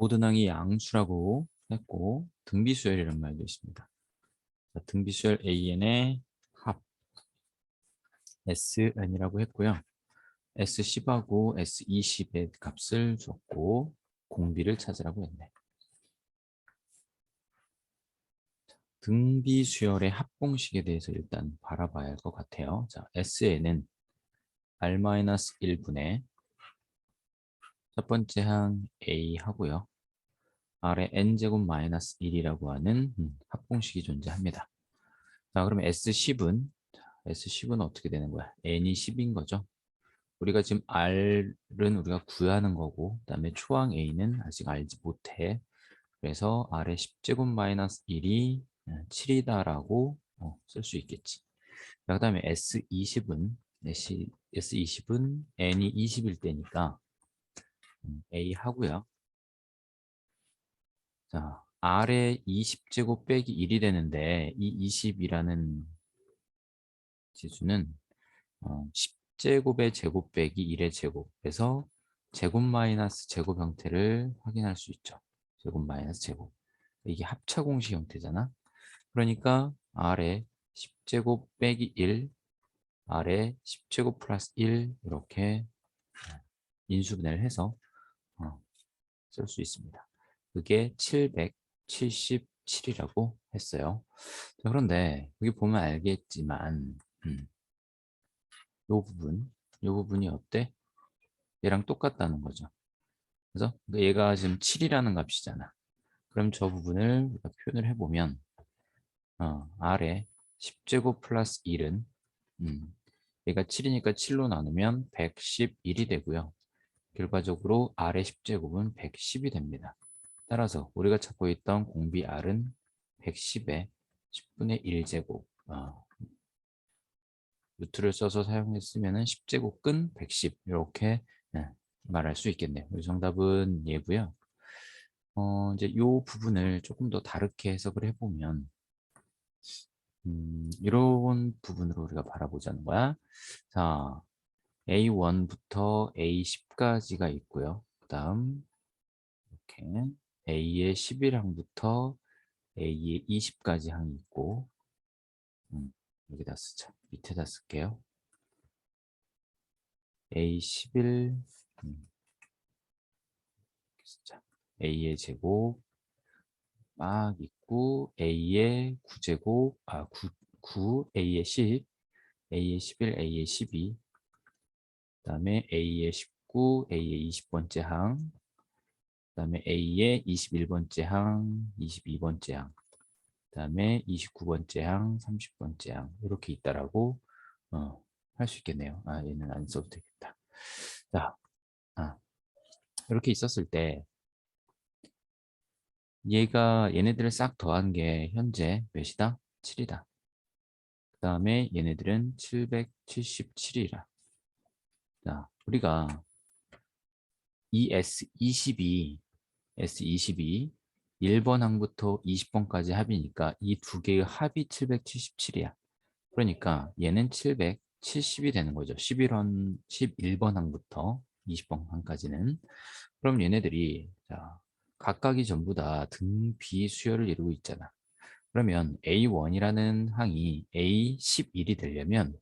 모든 항이 양수라고 했고 등비수열이라는 말도 있습니다. 자, 등비수열 AN의 합 SN이라고 했고요. S10하고 S20의 값을 줬고 공비를 찾으라고 했네. 등비수열의 합공식에 대해서 일단 바라봐야 할 것 같아요. 자, SN은 R-1분의 첫 번째 항 A 하고요. R에 n제곱 마이너스 1이라고 하는 음, 합공식이 존재합니다. 자, 그러면 S10은 S10은 어떻게 되는 거야? n이 10인 거죠. 우리가 지금 R은 우리가 구하는 거고 그다음에 초항 A는 아직 알지 못해. 그래서 R의 10제곱 마이너스 1이 7이다라고 어, 쓸수 있겠지. 그 다음에 S20은 S20은 n이 20일 때니까 음, A 하고요. 자, R의 20제곱 빼기 1이 되는데 이 20이라는 지수는 어, 10제곱의 제곱 빼기 1의 제곱에서 제곱 마이너스 제곱 형태를 확인할 수 있죠. 제곱 마이너스 제곱. 이게 합차 공식 형태잖아. 그러니까 R의 10제곱 빼기 1, R의 10제곱 플러스 1 이렇게 인수분해를 해서 어, 쓸수 있습니다. 그게 777이라고 했어요. 자, 그런데 여기 보면 알겠지만 음, 이 부분, 이 부분이 어때? 얘랑 똑같다는 거죠. 그래서 얘가 지금 7이라는 값이잖아. 그럼 저 부분을 표현을 해보면 어, 아래 10제곱 플러스 1은 음, 얘가 7이니까 7로 나누면 111이 되고요. 결과적으로 R의 10제곱은 110이 됩니다. 따라서 우리가 찾고 있던 공비 R은 110에 10분의 1제곱 어, 루트를 써서 사용했으면 10제곱근 110 이렇게 네, 말할 수 있겠네요. 우리 정답은 예고요. 어, 이제 이 부분을 조금 더 다르게 해석을 해보면 음, 이런 부분으로 우리가 바라보자는 거야. 자, A1부터 A10까지가 있고요. 그 다음 이렇게 A의 11항부터 A의 20까지 항이 있고 음, 여기다 쓰자. 밑에다 쓸게요. A11 음, 쓰자. A의 제곱 막 있고 A의 9제곱 아 9, 9 A의 10 A의 11 A의 12 그다음에 A의 19 A의 20번째 항그 다음에 A의 21번째 항 22번째 항 그다음에 29번째 항 30번째 항 이렇게 있다라고 어, 할 수 있겠네요 아 얘는 안 써도 되겠다 자 아, 이렇게 있었을 때 얘가 얘네들을 싹 더한 게 현재 몇이다? 7이다. 그 다음에 얘네들은 777이라. 자, 우리가 이 S22, S22, 1번 항부터 20번까지 합이니까 이 두 개의 합이 777이야. 그러니까 얘는 770이 되는 거죠. 11번, 11번 항부터 20번 항까지는. 그럼 얘네들이 자, 각각이 전부 다 등비 수열을 이루고 있잖아. 그러면 A1이라는 항이 A11이 되려면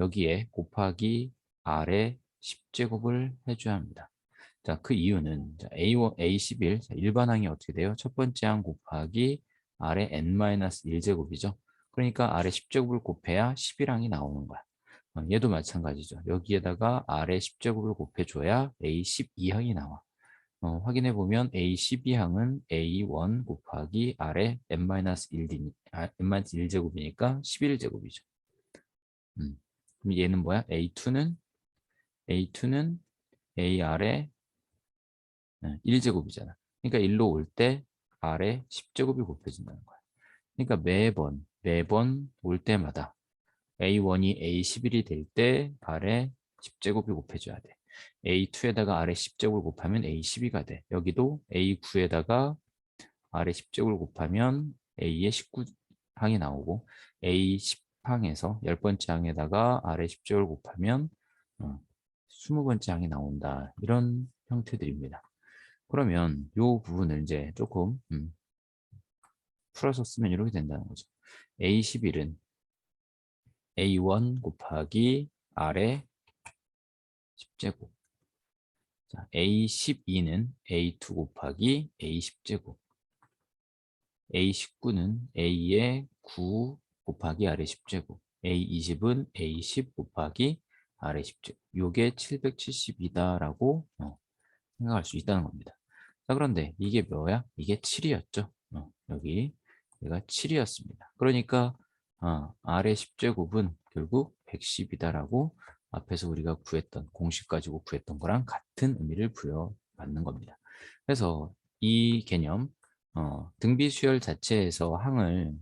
여기에 곱하기 R의 10제곱을 해줘야 합니다. 자, 그 이유는 A1, A11, 자, 일반 항이 어떻게 돼요? 첫 번째 항 곱하기 R의 N-1제곱이죠. 그러니까 R의 10제곱을 곱해야 11항이 나오는 거야. 어, 얘도 마찬가지죠. 여기에다가 R의 10제곱을 곱해줘야 A12항이 나와. 어, 확인해 보면 A12항은 A1 곱하기 R의 n-1, 아, n-1제곱이니까 11제곱이죠. 음. 그럼 얘는 뭐야? A2는 A2는 AR의 1제곱이잖아. 그러니까 1로 올때 R의 10제곱이 곱해진다는 거야. 그러니까 매번 매번 올 때마다 A1이 A11이 될때 R의 10제곱이 곱해줘야 돼. A2에다가 아래 10제곱을 곱하면 A12가 돼. 여기도 A9에다가 아래 10제곱을 곱하면 A의 19항이 나오고 A10항에서 10번째 항에다가 아래 10제곱을 곱하면 어, 20번째 항이 나온다. 이런 형태들입니다. 그러면 요 부분을 이제 조금 음, 풀어서 쓰면 이렇게 된다는 거죠. A11은 A1 곱하기 R의 10제곱. 자, A12는 A2 곱하기 A10제곱. A19는 A의 9 곱하기 R의 10제곱. A20은 A10 곱하기 R의 10제곱. 요게 772다라고 어, 생각할 수 있다는 겁니다. 자, 그런데 이게 뭐야? 이게 7이었죠. 어, 여기 얘가 7이었습니다. 그러니까 어, R의 10제곱은 결국 110이다라고 앞에서 우리가 구했던 공식 가지고 구했던 거랑 같은 의미를 부여받는 겁니다. 그래서 이 개념 어, 등비 수열 자체에서 항을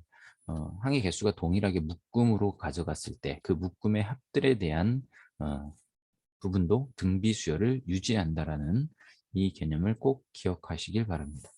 어, 항의 개수가 동일하게 묶음으로 가져갔을 때 그 묶음의 합들에 대한 어, 부분도 등비 수열을 유지한다라는 이 개념을 꼭 기억하시길 바랍니다.